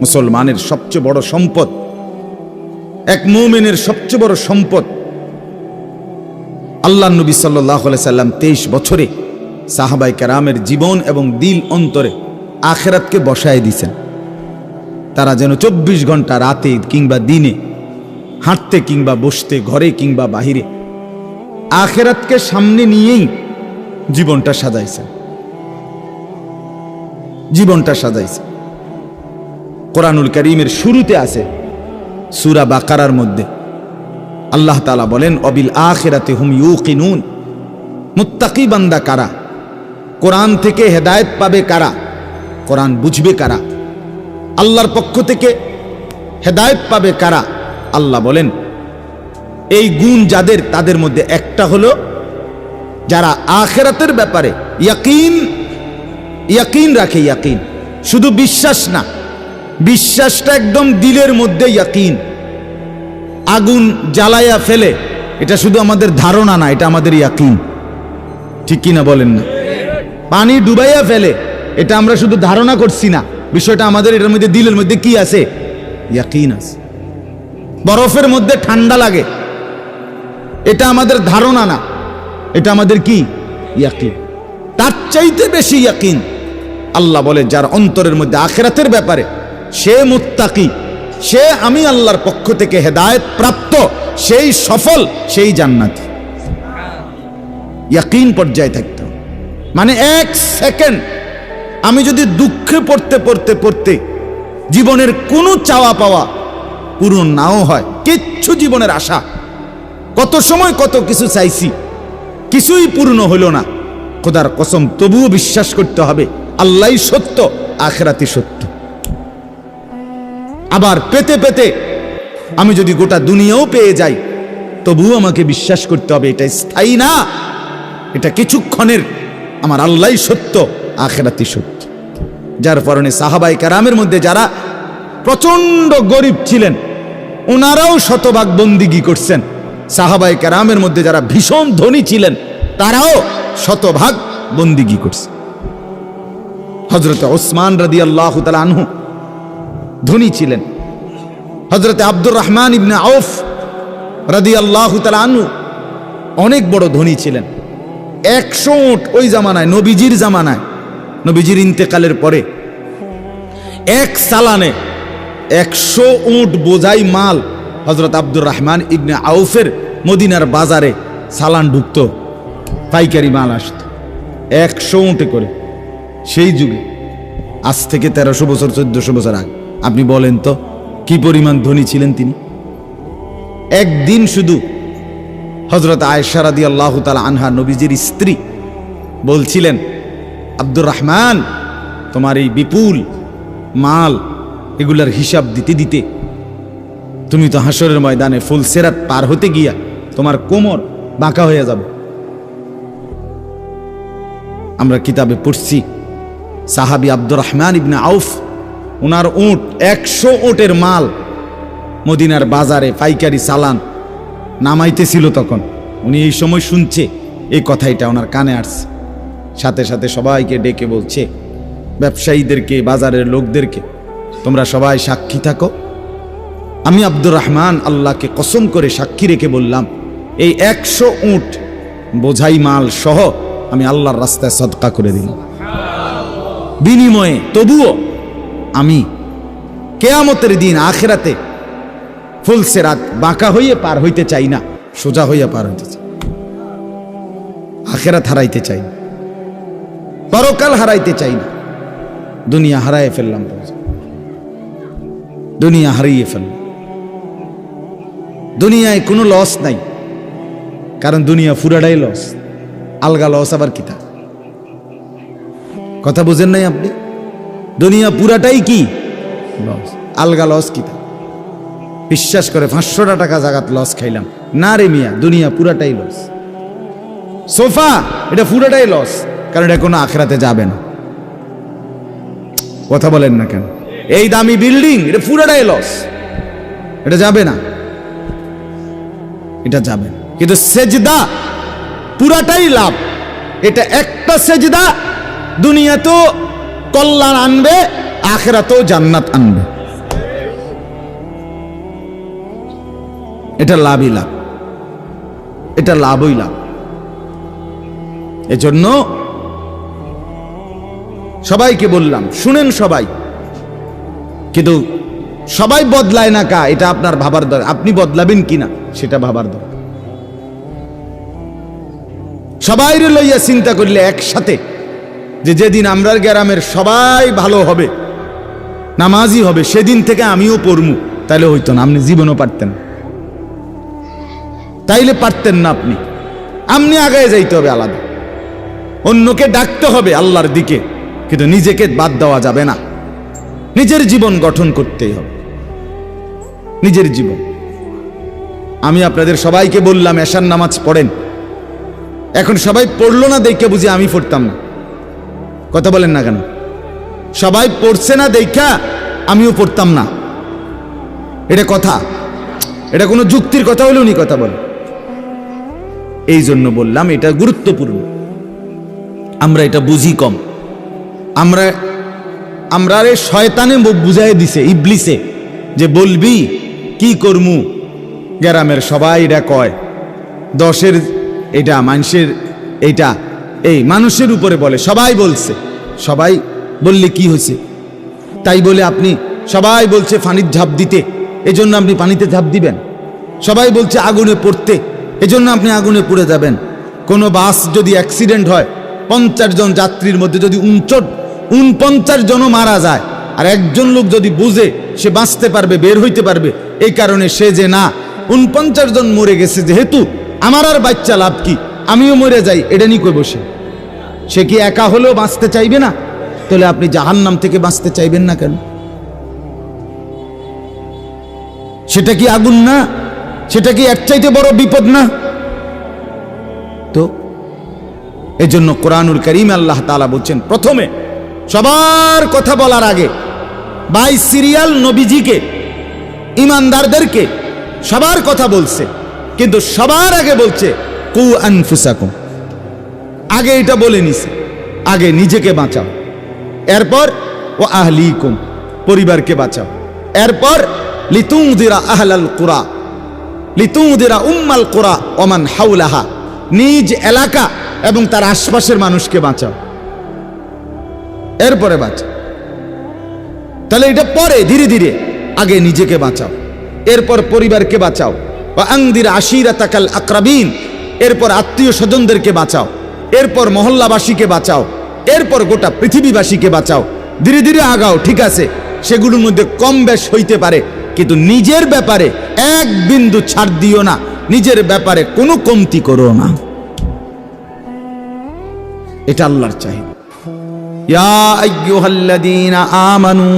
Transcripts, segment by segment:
মুসলমানের সবচেয়ে বড় সম্পদ, এক মোমেনের সবচেয়ে বড় সম্পদ আল্লাহ নবী সাল্লাহ সাল্লাম তেইশ বছরে সাহাবাই কারামের জীবন এবং দিল অন্তরে আখেরাতকে বসায় দিছেন তারা যেন চব্বিশ ঘণ্টা রাতে কিংবা দিনে হাঁটতে কিংবা বসতে, ঘরে কিংবা বাহিরে আখেরাতকে সামনে নিয়েই জীবনটা সাজাইছেন। জীবনটা সাজাইছে কোরআনুল করিমের শুরুতে আছে সুরা বাকারার মধ্যে। আল্লাহ তালা বলেন, অবিল আখেরাতে হুম ইউকিনুন। মুত্তাকি বান্দা কারা? কোরআন থেকে হেদায়েত পাবে কারা? কোরআন বুঝবে কারা? আল্লাহর পক্ষ থেকে হেদায়েত পাবে কারা? আল্লাহ বলেন, এই গুণ যাদের, তাদের মধ্যে একটা হলো যারা আখেরাতের ব্যাপারে ইয়াকিন ইয়াকিন রাখে, ইয়াকিন। শুধু বিশ্বাস না বিশ্বাসটা একদম দিলের মধ্যে ইয়াকিন। আগুন জ্বালাইয়া ফেলে। এটা শুধু আমাদের ধারণা না, এটা আমাদের ইয়াকিন। ঠিক কিনা বলেন না? পানি ডুবাইয়া ফেলে। এটা আমরা শুধু ধারণা করছি না। বিষয়টা আমাদের এটার মধ্যে, দিলের মধ্যে কি আছে? ইয়াকিন আছে। বরফের মধ্যে ঠান্ডা লাগে। এটা আমাদের ধারণা না। এটা আমাদের কি? ইয়াকিন। তার চাইতে বেশি ইয়াকিন। আল্লাহ বলে, যার অন্তরের মধ্যে আখেরাতের ব্যাপারে সে মুত্তাকি, সে আমি আল্লাহর পক্ষ থেকে হেদায়েত প্রাপ্ত, সেই সফল, সেই জান্নাতি। ইয়াকিন পর্যায়ে থাকতে। মানে এক সেকেন্ড আমি যদি দুঃখে পড়তে পড়তে পড়তে জীবনের কোনো চাওয়া পাওয়া পূরণ নাও হয়, কিচ্ছু জীবনের আশা। কত সময় কত কিছু চাইছি, কিছুই পূর্ণ হইল না। খোদার কসম, তবুও বিশ্বাস করতে হবে আল্লাহ সত্য আখরাতি সত্য। আবার পেতে পেতে আমি যদি গোটা দুনিয়াও পেয়ে যাই, তবুও আমাকে বিশ্বাস করতে হবে এটা স্থায়ী না, এটা কিছুক্ষণের আমার আল্লাহ সত্য আখেরাতি সত্য। যার কারণে সাহাবাই কারামের মধ্যে যারা প্রচণ্ড গরিব ছিলেন ওনারাও শতভাগ বন্দিগি করছেন। সাহাবাই কারামের মধ্যে যারা ভীষণ ধনী ছিলেন, তারাও শতভাগ বন্দিগি করছে। হজরত ওসমান রাদি আল্লাহ তালা আনহু ধনী ছিলেন। হজরতে আব্দুর রহমান ইবনে আউফ রাদি আল্লাহ আনু অনেক বড় ধনী ছিলেন। একশো উট ওই জামানায়, নবীজির জামানায়, নবীজির ইন্তেকালের পরে। এক সালানে একশো উট বোঝাই মাল হজরত আব্দুর রহমান ইবনে আউফের মদিনার বাজারে সালান ঢুকতো, পাইকারি মাল আসতো। একশো উঁটে করে। সেই যুগে, আজ থেকে তেরোশো বছর, চোদ্দশো বছর আগে। আপনি বলেন তো, কি পরিমাণ ধনী ছিলেন তিনি? একদিন শুধু হজরত আয়সারাদি আল্লাহ তালা আনহা নবীজির স্ত্রী বলছিলেন, আব্দুর রহমান, তোমার এই বিপুল মাল এগুলার হিসাব দিতে দিতে তুমি তো হাসরের ময়দানে ফুল সেরাত পার হতে গিয়া তোমার কোমর বাঁকা হয়ে যাবে। আমরা কিতাবে পড়ছি, সাহাবি আব্দুর রহমান ইবনা আউফ ওনার উট, একশো ওটের মাল মদিনার বাজারে পাইকারি চালান নামাইতেছিল তখন। উনি এই সময় শুনছে, এই কথাইটা ওনার কানে আসছে। সাথে সাথে সবাইকে ডেকে বলছে, ব্যবসায়ীদেরকে, বাজারের লোকদেরকে, তোমরা সবাই সাক্ষী থাকো। আমি আব্দুর রহমান আল্লাহকে কসম করে সাক্ষী রেখে বললাম, এই একশো উট বোঝাই মাল সহ আমি আল্লাহর রাস্তায় সদকা করে দিলাম। বিনিময়ে তবুও আমি কেয়ামতের দিন আখেরাতে ফুলসে রাত বাঁকা হইয়ে পার হইতে চাই না, সোজা হইয়া পার হইতে চাই। আখেরাত হারাইতে চাই না, পরকাল হারাইতে চাই না, দুনিয়া হারাইয়ে ফেললাম দুনিয়া হারিয়ে ফেললাম। দুনিয়ায় কোনো লস নাই, কারণ দুনিয়া ফুরাটাই লস আলগা লস আবার কিতা? কথা বুঝেন নাই আপনি? দুনিয়া পুরাটাই কি? লস আলগা লস কিতা বিশ্বাস করে পাঁচশোটা টাকা জাগাত লস খাইলাম। না রে মিয়া দুনিয়া পুরাটাই লস সোফা এটা পুরাটাই লস কারণ এটা কোনো আখরাতে যাবে না। কথা বলেন না কেন? এই দামি বিল্ডিং এটা পুরাটাই লস এটা যাবে না। এটা যাবে না। কিন্তু সেজদা পুরাটাই লাভ। এটা একটা সেজদা দুনিয়াতেও কল্যাণ আনবে, আখেরাতেও জান্নাত আনবে। এটা লাভই লাভ। এটা লাভই লাভ। এজন্য সবাইকে বললাম, শুনেন সবাই। কিন্তু সবাই বদলায় না কা, এটা আপনার ভাবার দরকার আপনি বদলাবেন কিনা সেটা ভাবার দরকার। সবাই লইয়া চিন্তা করলে একসাথে যে যেদিন আমরার গ্রামের সবাই ভালো হবে নামাজি হবে, সেদিন থেকে আমিও পড়মু, তাইলে হইতো না, আপনি জীবনও পারতেন তাইলে পারতেন না আপনি। আপনি আগায় যাইতে হবে আলাদা। অন্যকে ডাকতে হবে আল্লাহর দিকে, কিন্তু নিজেকে বাদ দেওয়া যাবে না। নিজের জীবন গঠন করতেই হবে। নিজের জীবন। আমি আপনাদের সবাইকে বললাম, এশার নামাজ পড়েন। এখন সবাই পড়ল না, দেখে বুঝি আমি পড়তাম না। কথা বলেন না কেন? সবাই পড়ছে না দেখা, আমিও পড়তাম না। এটা কথা। এটা কোনো যুক্তির কথা হলেও নি কথা বলে। এই জন্য বললাম, এটা গুরুত্বপূর্ণ। আমরা এটা বুঝি কম। আমরা আমরা রে শয়তানে বুঝাই দিছে, ইবলিসে, যে বলবি, কি করমু? গ্রামের সবাই এটা কয়। দশের, এটা মানুষের এটা। এই মানুষের উপরে বলে, সবাই বলছে। সবাই বললে কি হয়েছে? তাই বলে আপনি, সবাই বলছে পানির ঝাঁপ দিতে, এজন্য আপনি পানিতে ঝাঁপ দিবেন। সবাই বলছে আগুনে পড়তে, এজন্য আপনি আগুনে পড়ে যাবেন। কোনো বাস যদি অ্যাক্সিডেন্ট হয়, পঞ্চাশ জন যাত্রীর মধ্যে যদি উনচট, উনপঞ্চাশ জনও মারা যায়, আর একজন লোক যদি বুঝে, সে বাঁচতে পারবে, বের হইতে পারবে, এই কারণে সে যে না, উনপঞ্চাশ জন মরে গেছে যেহেতু, আমার আর বাচ্চা লাভ কি? আমিও মরে যাই, এটা নিয়ে কই বসে? সে কি একা হলেও বাঁচতে চাইবে না? তাহলে আপনি জাহান্নাম থেকে বাঁচতে চাইবেন না কেন? সেটা কি আগুন না? সেটা কি এর চাইতে বড় বিপদ না? তো এই জন্য কোরআনুল করিম আল্লাহ তালা বলছেন, প্রথমে সবার কথা বলার আগে বাই সিরিয়াল নবীজিকে, ইমানদারদেরকে সবার কথা বলছে, কিন্তু সবার আগে বলছে, কু আনফুসাকুম। আগে এটা বলে নিছে আগে নিজেকে বাঁচাও। এরপর ও আহলি কুম পরিবারকে বাঁচাও। এরপর লিতুং লিতুংদিরা আহলাল কুরা লিতুংদিরা উম্মাল কুরা, ওমান হাউলাহা নিজ এলাকা এবং তার আশপাশের মানুষকে বাঁচাও। এরপরে বাঁচাও তাহলে এটা পরে, ধীরে ধীরে, আগে নিজেকে বাঁচাও। এরপর পরিবারকে বাঁচাও। বা আংদির আশিরা তাকাল আকরাবিন, এরপর আত্মীয় স্বজনদেরকে বাঁচাও। এরপর মহল্লাবাসীকে বাঁচাও। এরপর গোটা পৃথিবীবাসীকে বাঁচাও। ধীরে ধীরে আগাও, ঠিক আছে? সেগুলোর মধ্যে কম বেশ হইতে পারে, কিন্তু নিজের ব্যাপারে এক বিন্দু ছাড় দিও না। নিজের ব্যাপারে কোনো কমতি করো না। এটা আল্লাহর আইয়ুহাল্লাযীনা আমানু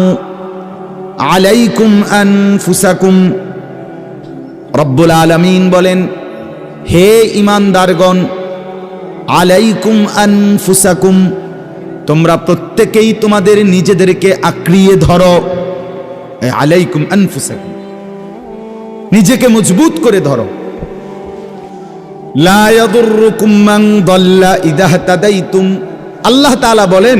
আলাইকুম বলেন, হে ইমানদারগণ আলাইকুম আনফুসাকুম, তোমরা প্রত্যেকেই তোমাদের নিজেদেরকে আঁকড়িয়ে ধরো। আলাইকুম আনফুসাকুম, নিজেকে মজবুত করে ধরো। আল্লাহ তাআলা বলেন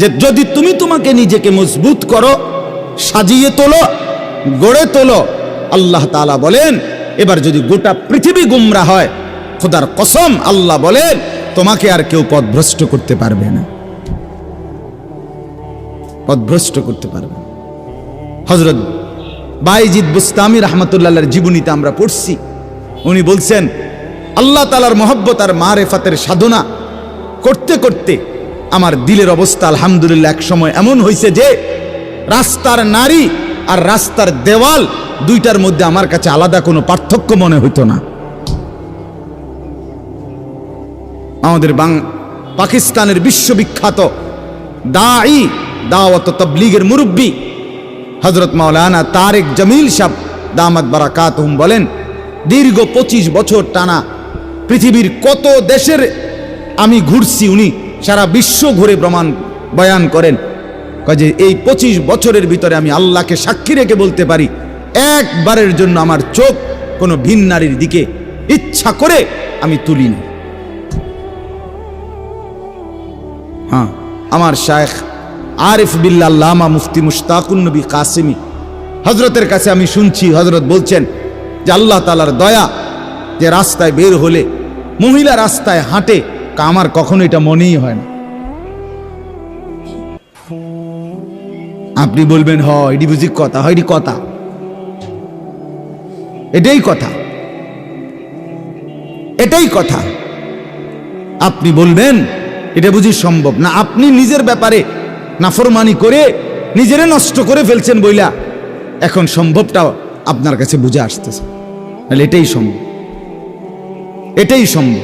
যে যদি তুমি তোমাকে নিজেকে মজবুত করো, সাজিয়ে তোলো, গড়ে তোলো, আল্লাহ তাআলা বলেন, এবার যদি গোটা পৃথিবী গুমরা হয় খোদার কসম আল্লাহ বলেন, তোমাকে আর কেউ পথভ্রষ্ট করতে পারবে না। পথভ্রষ্ট করতে পারবে হজরত বাইজিদ বুস্তামি রহমতুল্লাহর জীবনীতে আমরা পড়ছি, উনি বলছেন, আল্লাহ তালার মহব্বত আর মারেফাতের সাধনা করতে করতে আমার দিলের অবস্থা আলহামদুলিল্লাহ এক সময় এমন হয়েছে যে, রাস্তার নারী আর রাস্তার দেওয়াল দুইটার মধ্যে আমার কাছে আলাদা কোনো পার্থক্য মনে হইতো না। আমাদের বাং পাকিস্তানের বিশ্ববিখ্যাত দাঈ, দাওয়াত তবলিগের মুরব্বী হজরত মাওলানা তারেক জামিল সাহ দামাত বারাকাত বলেন, দীর্ঘ পঁচিশ বছর টানা পৃথিবীর কত দেশের আমি ঘুরছি উনি সারা বিশ্ব ঘুরে প্রমাণ, বয়ান করেন। কাজে এই পঁচিশ বছরের ভিতরে আমি আল্লাহকে সাক্ষী রেখে বলতে পারি, একবারের জন্য আমার চোখ কোনো ভিন নারীর দিকে ইচ্ছা করে আমি তুলিনি। হ্যাঁ। আমার শায়েখ আরিফ বিল্লাহ লামা মুফতি মুশতাকুন নবী কাসিমি। হজরতের কাছে আমি শুনছি হজরত বলছেন যে আল্লাহ তালার দয়া যে রাস্তায় বের হলে, মহিলা রাস্তায় হাঁটে আমার কখনো এটা মনেই হয় না। আপনি বলবেন হ এটি বুঝি কথা, হয় কথা। এটাই কথা। এটাই কথা। আপনি বলবেন এটা বুঝি সম্ভব? না, আপনি নিজের ব্যাপারে নাফরমানি করে নিজেরে নষ্ট করে ফেলছেন বইলা। এখন সম্ভবটা আপনার কাছে বুঝে আসতেছে। তাহলে এটাই সম্ভব। এটাই সম্ভব।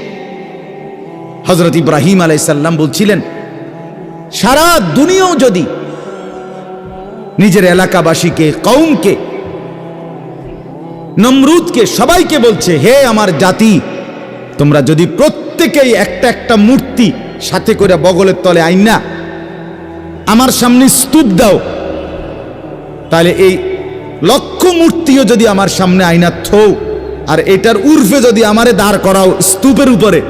হজরত ইব্রাহিম আলাইসাল্লাম বলছিলেন, সারা দুনিয়াও যদি নিজের এলাকাবাসীকে কৌমকে নমরুদকে, সবাইকে বলছে, হে আমার জাতি, তোমরা যদি প্রত্যেকেই একটা একটা মূর্তি সাথে করে বগলের তলে আইনা। আমার সামনে স্তূপ দাও। তাহলে এই লক্ষ মূর্তিও যদি আমার সামনে আইনা থৌ আর এটার উর্ফে যদি আমারে দাঁড় করাও স্তূপের উপরে।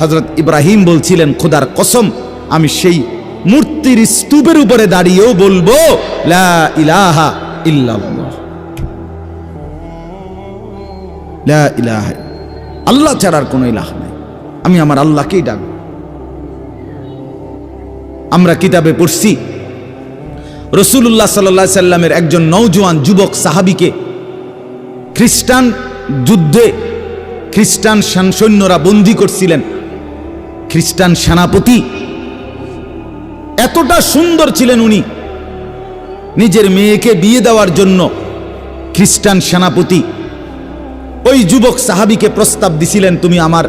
হজরত ইব্রাহিম বলছিলেন, খোদার কসম, আমি সেই মূর্তির স্তূপের উপরে দাঁড়িয়েও বলব, লা ইলাহা ইল্লাল্লাহ। লা ইলাহা আল্লাহ ছাড়ার কোনো ইলাহ নাই। আমি আমার আল্লাহকেই ডাক আমরা কিতাবে পড়ছি। রসুল্লাহ সাল্লা সাল্লামের একজন নৌজওয়ান যুবক সাহাবিকে খ্রিস্টান যুদ্ধে খ্রিস্টান সেন- সৈন্যরা বন্দি করছিলেন। খ্রিস্টান সেনাপতি এতটা সুন্দর ছিলেন উনি। নিজের মেয়েকে বিয়ে দেওয়ার জন্য খ্রিস্টান সেনাপতি ওই যুবক সাহাবিকে প্রস্তাব দিছিলেন, তুমি আমার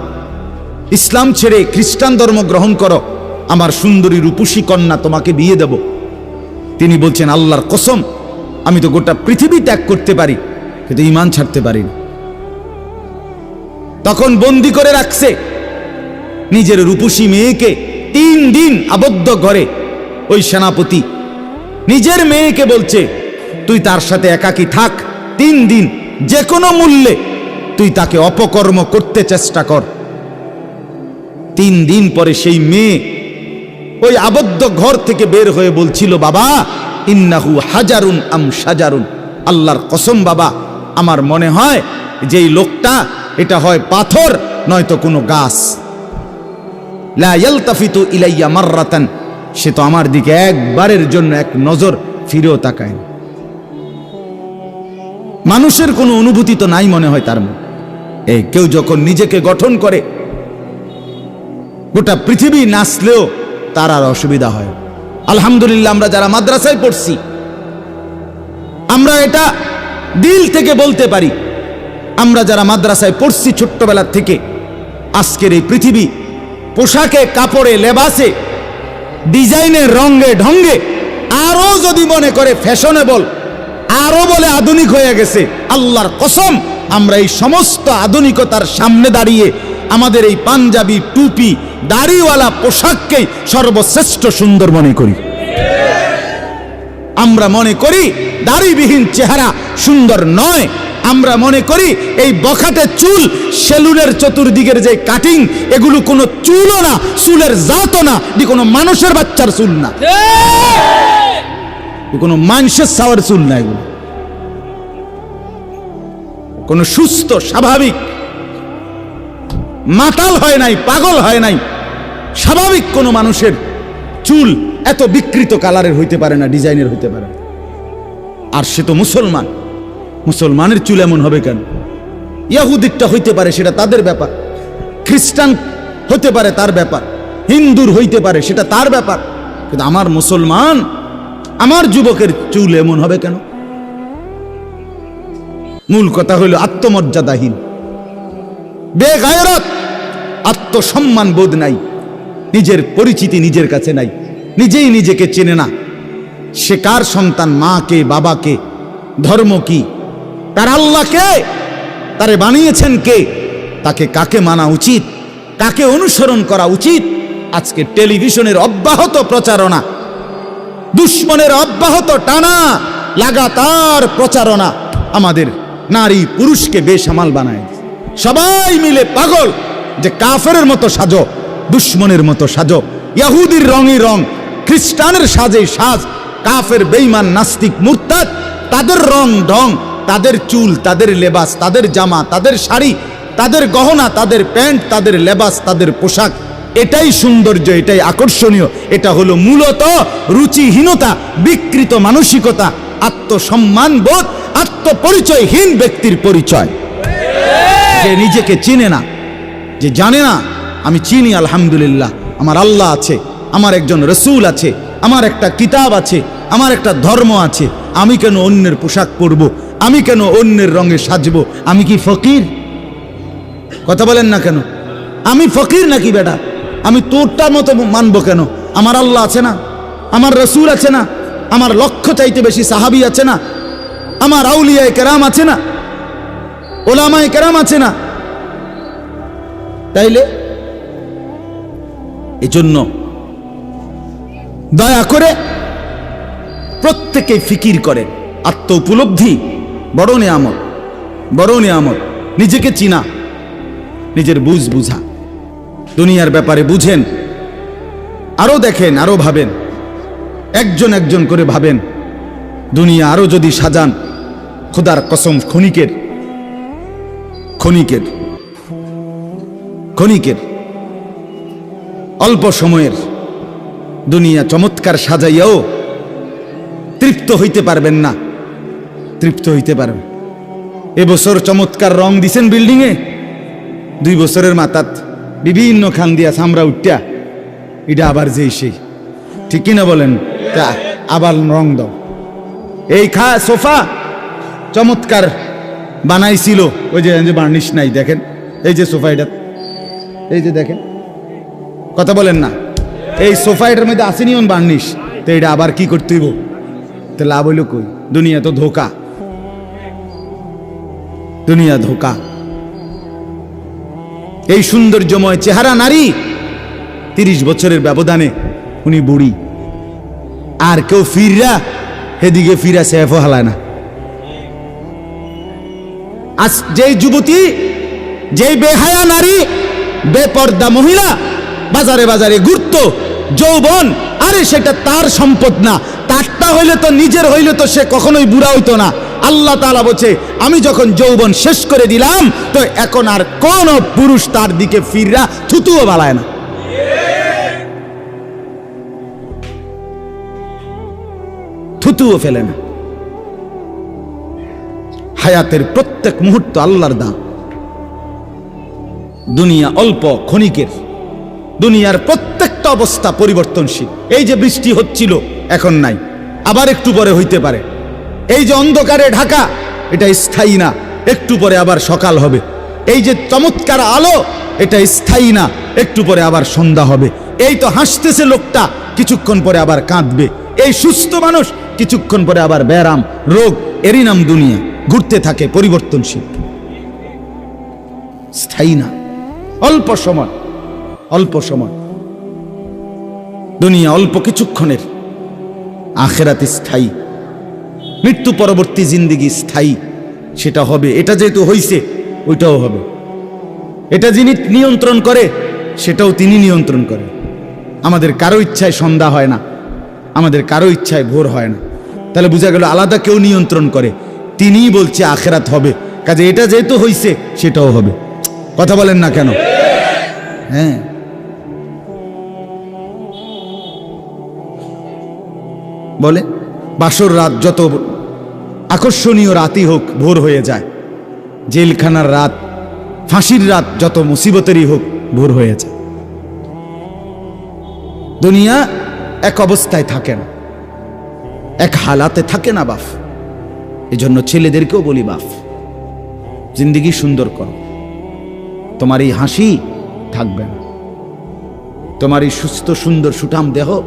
ইসলাম ছেড়ে খ্রিস্টান ধর্ম গ্রহণ করো। আমার সুন্দরী রূপসী কন্যা তোমাকে বিয়ে দেব। তিনি বলছেন, আল্লাহর কসম, আমি তো গোটা পৃথিবী ত্যাগ করতে পারি, কিন্তু ইমান ছাড়তে পারি না। তখন বন্দি করে রাখছে নিজের রূপসী মেয়েকে তিন দিন আবদ্ধ ঘরে। ওই সেনাপতি নিজের মেয়েকে বলছে, তুই তার সাথে একাকি থাক, তিন দিন যে কোনো মূল্যে তুই তাকে অপকর্ম করতে চেষ্টা কর। তিন দিন পরে সেই মেয়ে ওই আবদ্ধ ঘর থেকে বের হয়ে বলছিল, বাবা, ইন্নাহু হাজারুন আম সাজারুন। আল্লাহর কসম, বাবা, আমার মনে হয় যে এই লোকটা, এটা হয় পাথর, নয়তো কোনো গাছ। লা ইয়ালতাফিতু ইলাইয়া মাররাতান। সে তো আমার দিকে একবারের জন্য এক নজর ফিরেও তাকায় মানুষের কোনো অনুভূতি তো নাই মনে হয় তার মধ্যে। এই কেউ যখন নিজেকে গঠন করে, গোটা পৃথিবী নাচলেও তার আর অসুবিধা হয়। আলহামদুলিল্লাহ, আমরা যারা মাদ্রাসায় পড়ছি, আমরা এটা দিল থেকে বলতে পারি। আমরা যারা মাদ্রাসায় পড়ছি ছোট্টবেলার থেকে, আজকের এই পৃথিবী পোশাকে, কাপড়ে, লেবাসে, ডিজাইনের রঙে ঢঙ্গে, আরও যদি মনে করে ফ্যাশনেবল, আরও বলে আধুনিক হয়ে গেছে, আল্লাহর কসম, আমরা এই সমস্ত আধুনিকতার সামনে দাঁড়িয়ে আমাদের এই পাঞ্জাবি টুপি, দাড়িওয়ালা পোশাককেই সর্বশ্রেষ্ঠ সুন্দর মনে করি। আমরা মনে করি দাড়িবিহীন চেহারা সুন্দর নয়। আমরা মনে করি এই বখাটে চুল, সেলুনের চতুর্দিকের যে কাটিং এগুলো কোনো চুলও না, চুলের জাতও না, এটি কোনো মানুষের বাচ্চার চুল না। কোনো মানুষের সাওয়ার চুল না এগুলো। কোনো সুস্থ, স্বাভাবিক মাতাল হয় নাই, পাগল হয় নাই। স্বাভাবিক কোনো মানুষের চুল এত বিকৃত কালারের হইতে পারে না, ডিজাইনের হইতে পারে। আর সে তো মুসলমান। মুসলমানের চুল এমন হবে কেন? ইয়াহুদিকটা হইতে পারে সেটা তাদের ব্যাপার। খ্রিস্টান হতে পারে তার ব্যাপার। হিন্দুর হইতে পারে সেটা তার ব্যাপার। কিন্তু আমার মুসলমান, আমার যুবকের চুল এমন হবে কেন? মূল কথা হইল আত্মমর্যাদাহীন। বেগায়রত! আত্মসম্মান বোধ নাই। নিজের পরিচিতি নিজের কাছে নাই। নিজেই নিজেকে চেনে না। সে কার সন্তান মাকে বাবাকে ধর্ম কি? তার আল্লাহকে তারে বানিয়েছেন কে? তাকে কাকে মানা উচিত? কাকে অনুসরণ করা উচিত? আজকে টেলিভিশনের অব্যাহত প্রচারণা। দুশ্মনের অব্যাহত টানা লাগাতার প্রচারণা। আমাদের নারী পুরুষকে বেসামাল বানায়। সবাই মিলে পাগল। যে কাফের মতো সাজো, দুশ্মনের মতো সাজো, ইয়াহুদির রঙই রং, খ্রিস্টানের সাজে সাজ, কাফের বেইমান নাস্তিক, মুরতাদ, তাদের রং ঢং, তাদের চুল, তাদের লেবাস, তাদের জামা, তাদের শাড়ি, তাদের গহনা, তাদের প্যান্ট, তাদের লেবাস, তাদের পোশাক, এটাই সৌন্দর্য, এটাই আকর্ষণীয়, এটা হলো মূলত রুচিহীনতা, বিকৃত মানসিকতা, আত্মসম্মান বোধ, আত্মপরিচয়হীন ব্যক্তির পরিচয়। যে নিজেকে চিনে না যে জানে না, আমি চিনি, আলহামদুলিল্লাহ। আমার আল্লাহ আছে, আমার একজন রসুল আছে, আমার একটা কিতাব আছে, আমার একটা ধর্ম আছে। আমি কেন অন্যের পোশাক পরব? আমি কেন অন্যের রঙে সাজবো? আমি কি ফকির? কথা বলেন না কেন? আমি ফকির নাকি বেটা? আমি তোরটার মতো মানবো কেন? আমার আল্লাহ আছে না? আমার রসুল আছে না? আমার লক্ষ্য চাইতে বেশি সাহাবি আছে না? আমার আউলিয়ায় কেরাম আছে না? ওলামায় কেরাম আছে না? তাইলে? এজন্য দয়া করে প্রত্যেকে ফিকির করেন। আত্ম উপলব্ধি বড় নিয়ামত বড় নিয়ামত, নিজেকে চিনা, নিজের বুঝ বুঝা। দুনিয়ার ব্যাপারে বুঝেন, আরও দেখেন, আরও ভাবেন, একজন একজন করে ভাবেন। দুনিয়া আরও যদি সাজান, খোদার কসম ক্ষণিকের ক্ষণিকের ক্ষণিকের, অল্প সময়ের দুনিয়া চমৎকার সাজাইয়াও তৃপ্ত হইতে পারবেন না। তৃপ্ত হইতে পারবেন। এবছর চমৎকার রং দিছেন বিল্ডিংয়ে। দুই বছরের মাথাত বিভিন্ন খান দিয়া সামরা উঠিয়া। এটা আবার যেই সেই। ঠিক কিনা বলেন? তা আবার রং দাও। এই খা সোফা চমৎকার বানাইছিল। ওই যে বার্নিশ নাই, দেখেন? এই যে সোফা এটা এই যে দেখেন, কথা বলেন না। এই সোফা এটার মধ্যে আসেনি অন বার্নিশ। তো এটা আবার কি করতে হইব? তো লাভ হইল কই? দুনিয়া তো ধোকা। দুনিয়া ধোকা। এই সৌন্দর্যময় চেহারা নারী, তিরিশ বছরের ব্যবধানে উনি বুড়ি। আর কেউ ফিররা, এদিকে ফিরা সেফ হালায় না। আজ যেই যুবতী, যেই বেহায়া নারী বেপর্দা মহিলা বাজারে বাজারে ঘুরত, যৌবন, আরে সেটা তার সম্পদ না। তারটা হইলে তো নিজের হইলে তো সে কখনোই বুড়া হইতো না। আল্লাহ তালা বলছে, আমি যখন যৌবন শেষ করে দিলাম, তো এখন আর কোন পুরুষ তার দিকে ফিররা থুতুও বালায় না। থুতুও ফেলে না। হায়াতের প্রত্যেক মুহূর্ত আল্লাহর দাম দুনিয়া অল্প ক্ষণিকের। দুনিয়ার প্রত্যেকটা অবস্থা পরিবর্তনশীল। এই যে বৃষ্টি হচ্ছিল, এখন নাই। আবার একটু পরে হইতে পারে। এই যে অন্ধকারে ঢাকা, এটা স্থায়ী না। একটু পরে আবার সকাল হবে। এই যে চমৎকার আলো, এটা স্থায়ী না। একটু পরে আবার সন্ধ্যা হবে। এই তো হাসতেছে লোকটা, কিছুক্ষণ পরে আবার কাঁদবে। এই সুস্থ মানুষ, কিছুক্ষণ পরে আবার ব্যারাম রোগ, এরই নাম দুনিয়া। ঘুরতে থাকে, পরিবর্তনশীল। স্থায়ী না। অল্প সময় অল্প সময়। দুনিয়া অল্প কিছুক্ষণের, আখেরাত স্থায়ী। মৃত্যু পরবর্তী জিন্দিগি স্থায়ী। সেটা হবে, এটা যেহেতু হইছে, ওইটাও হবে। এটা যিনি নিয়ন্ত্রণ করে, সেটাও তিনি নিয়ন্ত্রণ করে। আমাদের কারও ইচ্ছায় সন্ধ্যা হয় না, আমাদের কারও ইচ্ছায় ভোর হয় না। তাহলে বোঝা গেল, আলাদা কেউ নিয়ন্ত্রণ করে। তিনিই বলছে, আখেরাত হবে। কাজে এটা যেহেতু হইছে, সেটাও হবে। কথা বলেন না কেন? হ্যাঁ। বলে, বাসর রাত যত আকর্ষণীয় রাতই হোক, ভোর হয়ে যায়। জেলখানার রাত, ফাঁসির রাত যত মুসিবতেরই হোক, ভোর হয়ে যায়। দুনিয়া এক অবস্থায় থাকে না। এক হালাতে থাকে না বাফ। এজন্য ছেলেদেরকেও বলি বাফ, জিন্দিগি সুন্দর করো। তোমার এই হাসি থাকবে না। তোমার এই সুস্থ সুন্দর সুঠাম দেহ